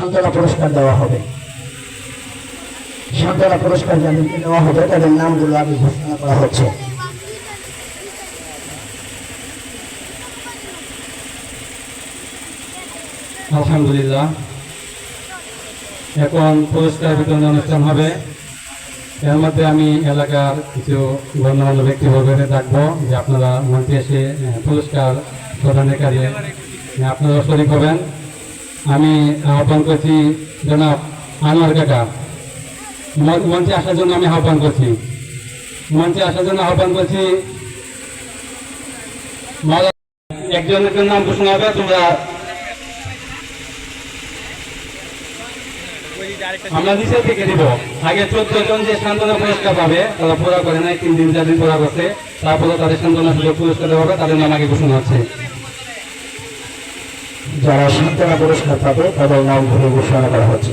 সান্ত্বনা পুরস্কার দেওয়া হবে। সান্ত্বনা পুরস্কার যাদেরকে দেওয়া হবে, তাদের নামগুলো আগে ঘোষণা করা হচ্ছে। আলহামদুলিল্লাহ। এখন পুরস্কার বিতরণ অনুষ্ঠান হবে। এর মধ্যে আমি এলাকার কিছু গণ্যমান্য ব্যক্তিবর্গকে ডাকবো, যে আপনারা মঞ্চে এসে পুরস্কার প্রদানের কাজে আপনারা শরিক হবেন। আমি আহ্বান করছি, জনাব আনোয়ার কাকা মঞ্চে আসার জন্য আমি আহ্বান করছি। মঞ্চে আসার জন্য আহ্বান করছি একজনের নাম ঘোষণা হবে, তোমরা আমরা নিচে থেকে দিব। আগে চোদ্দ জন যে সান্ত্বনা পুরস্কার পাবে, তারা পুরা করে নাই, তিন দিন চার দিন পুরা করছে। তারপরে তাদের সান্ত্বনা পুরস্কার দেওয়া হবে, তাদের নাম আগে ঘোষণা হচ্ছে। যারা সান্ত্বনা পুরস্কার পাবে তাদের নাম ঘুরে ঘোষণা করা হচ্ছে।